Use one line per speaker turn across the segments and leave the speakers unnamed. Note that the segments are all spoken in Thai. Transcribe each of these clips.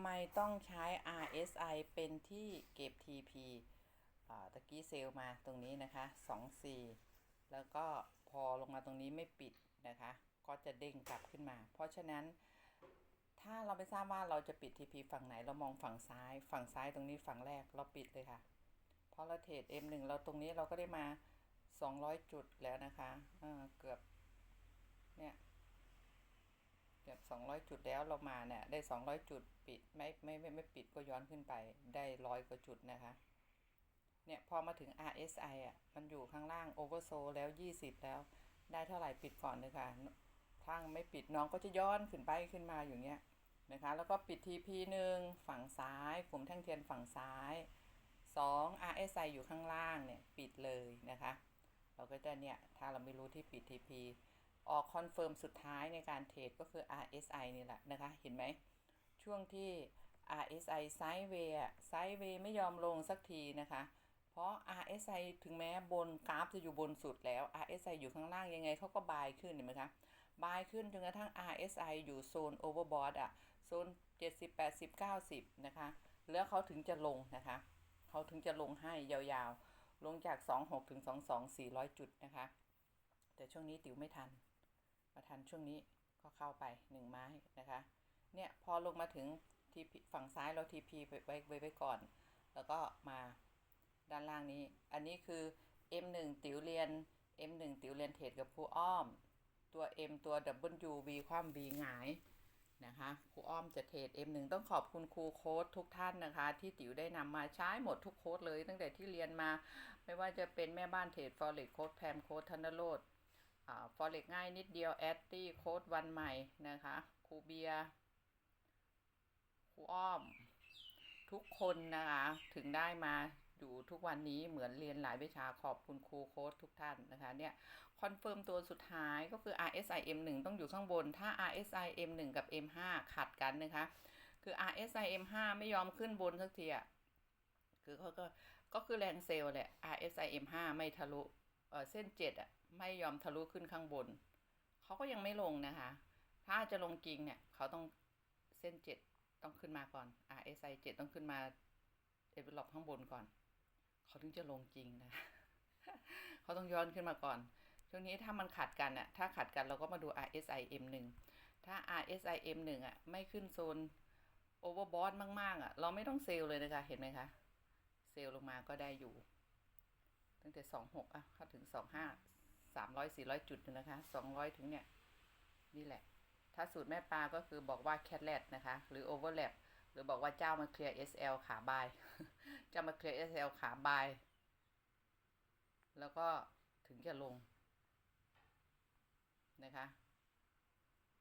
ำไมต้องใช้ RSI เป็นที่เก็บ TP อ่าตะกี้เซลล์มาตรงนี้นะคะ24 แล้วก็พอลงมาตรงนี้ไม่ปิดนะคะ ก็จะเด้งกลับขึ้นมา เพราะฉะนั้นถ้าเราไม่ทราบว่าเราจะปิด TP ฝั่งไหนเรามองฝั่งซ้าย ฝั่งซ้ายตรงนี้ฝั่งแรกเราปิดเลยค่ะ เพราะเราเทรด M1 เราตรงนี้เราก็ได้มา 200 จุดแล้วนะคะเอ่อเกือบเนี่ย เกือบ200 จุดแล้วเรามาเนี่ยได้ 200 จุดปิดไม่ไม่ไม่ไม่ปิดก็ย้อนขึ้นไปได้ร้อยกว่าจุดนะคะ เนี่ยพอมาถึง RSI อะมันอยู่ข้างล่าง Oversold แล้ว 20 แล้วได้เท่าไหร่ปิดก่อนเลยค่ะถ้าไม่ปิดน้องก็จะย้อนขึ้นไปขึ้นมาอย่างเงี้ยนะคะ แล้วก็ปิด TP หนึ่งฝั่งซ้ายกลุ่มแท่งเทียนฝั่งซ้าย 2 RSI อยู่ข้างล่างเนี่ยปิดเลยนะคะ เราก็จะเนี่ยถ้าเราไม่รู้ที่ปิด TP ออกคอนเฟิร์มสุดท้ายในการเทรดก็คือ RSI นี่แหละนะคะ เห็นไหม ช่วงที่ RSI ไซด์เวย์ไซด์เวย์ไม่ยอมลงสักทีนะคะ เพราะ RSI ถึงแม้บนกราฟจะอยู่บนสุดแล้ว RSI อยู่ข้างล่างยังไงเขาก็บายขึ้นเห็นไหมคะ บายขึ้นจนกระทั่ง RSI อยู่โซน overbought อะโซน 70 80 90 นะคะ แล้วเขาถึงจะลงนะคะ เขาถึงจะลงให้ยาวๆ ลงจาก 26ถึง22 400 จุดนะคะ แต่ช่วงนี้ติ๋วไม่ทัน มาทันช่วงนี้ก็เข้าไป 1 ไม้นะคะ เนี่ยพอลงมาถึงทีฝั่งซ้ายเรา TP ไปไว้ไว้ไว้ก่อน แล้วก็มาด้านล่างนี้ อันนี้คือ M1 ติ๋วเรียน M1 ติ๋วเรียนเทรดกับครูอ้อม ตัว M ตัว W V ความ V หงายนะคะครูอ้อมจะเทรด M1 ต้องขอบคุณครูโค้ดทุกท่านนะคะ ที่ติ๋วได้นำมาใช้หมดทุกโค้ดเลย ตั้งแต่ที่เรียนมา ไม่ว่าจะเป็นแม่บ้านเทรด Forex โค้ดแพมโค้ดธนโรด ฟอ่า Forex ง่ายนิดเดียวแอตตี้โค้ดวันใหม่นะคะครูเบียร์ครูอ้อม ทุกคนนะคะถึงได้มาอยู่ทุกวันนี้เหมือนเรียนหลายวิชาขอบคุณครูโค้ดทุกท่านนะคะเนี่ยคอนเฟิร์มตัวสุดท้ายก็คือ RSI M1 ต้องอยู่ข้างบน ถ้า RSI M1 กับ M5 ขัดกันนะคะ คือ RSI M5 ไม่ยอมขึ้นบนสักทีอะคือเขาก็ก็คือแรงเซลล์แหละ RSI M5 ไม่ทะลุ เออเส้น7อะไม่ยอมทะลุขึ้นข้างบน เขาก็ยังไม่ลงนะคะ ถ้าจะลงจริงเนี่ยเขาต้องเส้น7ต้องขึ้นมาก่อน RSI 7ต้องขึ้นมาเอเวอร์ล็อปข้างบนก่อน เขาถึงจะลงจริงนะ เขาต้องย้อนขึ้นมาก่อน ช่วงนี้ถ้ามันขัดกันอะถ้าขัดกันเราก็มาดู RSI M1 ถ้า RSI M1 อะไม่ขึ้นโซน overbought มาก ๆอะเราไม่ต้องเซลเลยนะคะ เห็นไหมคะ เซลลงมาก็ได้อยู่ ตั้งแต่26อะเข้าถึง25 300 400จุดเลยนะคะ200ถึงเนี่ย นี่แหละ ถ้าสูตรแม่ปลาก็คือบอกว่า cat l a t นะคะ หรือ overlap หรือบอกว่าเจ้ามาเคลียร์ SL ขาบาย เจ้ามาเคลียร์ SL ขาบาย แล้วก็ถึงจะลงนะคะ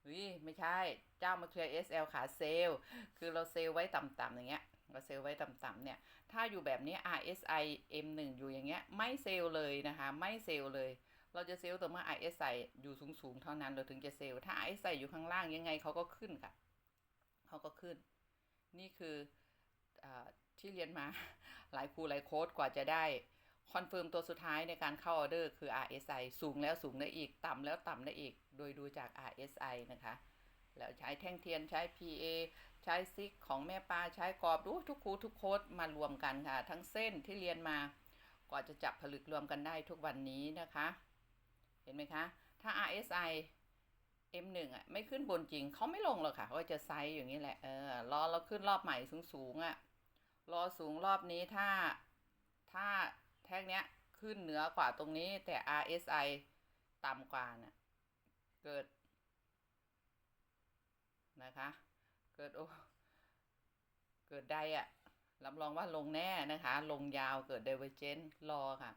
เฮ้ยไม่ใช่ เจ้ามาเคลียร์ SL ขาเซล คือเราเซลไว้ต่ำๆอย่างเงี้ย เราเซลล์ไว้ต่ำๆเนี่ย ถ้าอยู่แบบนี้ RSI M1 อยู่อย่างเงี้ย ไม่เซลล์เลยนะคะ ไม่เซลล์เลย เราจะเซลล์ต่อเมื่อ RSI อยู่สูงๆ เท่านั้นเราถึงจะเซลล์ ถ้า RSI อยู่ข้างล่างยังไงเขาก็ขึ้นค่ะ เขาก็ขึ้น นี่คืออที่เรียนมา หลายครูหลายโค้ดกว่าจะได้คอนเฟิร์มตัวสุดท้ายในการเข้าออเดอร์คือ RSI สูงแล้วสูงได้อีก ต่ำแล้วต่ำได้อีก โดยดูจาก RSI นะคะ แล้วใช้แท่งเทียนใช้ PA ใช้ซิกของแม่ปลาใช้กรอบดูทุกครูทุกโค้ดมารวมกันค่ะ ทั้งเส้นที่เรียนมากว่าจะจับผลึกรวมกันได้ทุกวันนี้นะคะ เห็นไหมคะ ถ้า RSI M1 อะไม่ขึ้นบนจริงเขาไม่ลงหรอกค่ะเขาจะไซส์อย่างนี้แหละเออรอเราขึ้นรอบใหม่สูงๆอะรอสูงรอบนี้ถ้าถ้าแท่งเนี้ยขึ้นเหนือกว่าตรงนี้แต่ RSI ต่ำกว่าน่ะกิด นะคะ เกิดโอเกิดได้อะรับรองว่าลงแน่นะคะ ลงยาวเกิดเดเวอเจนรอค่ะ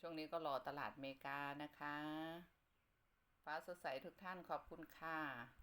ช่วงนี้ก็รอตลาดอเมริกานะคะ ฟ้าสดใสทุกท่านขอบคุณค่ะ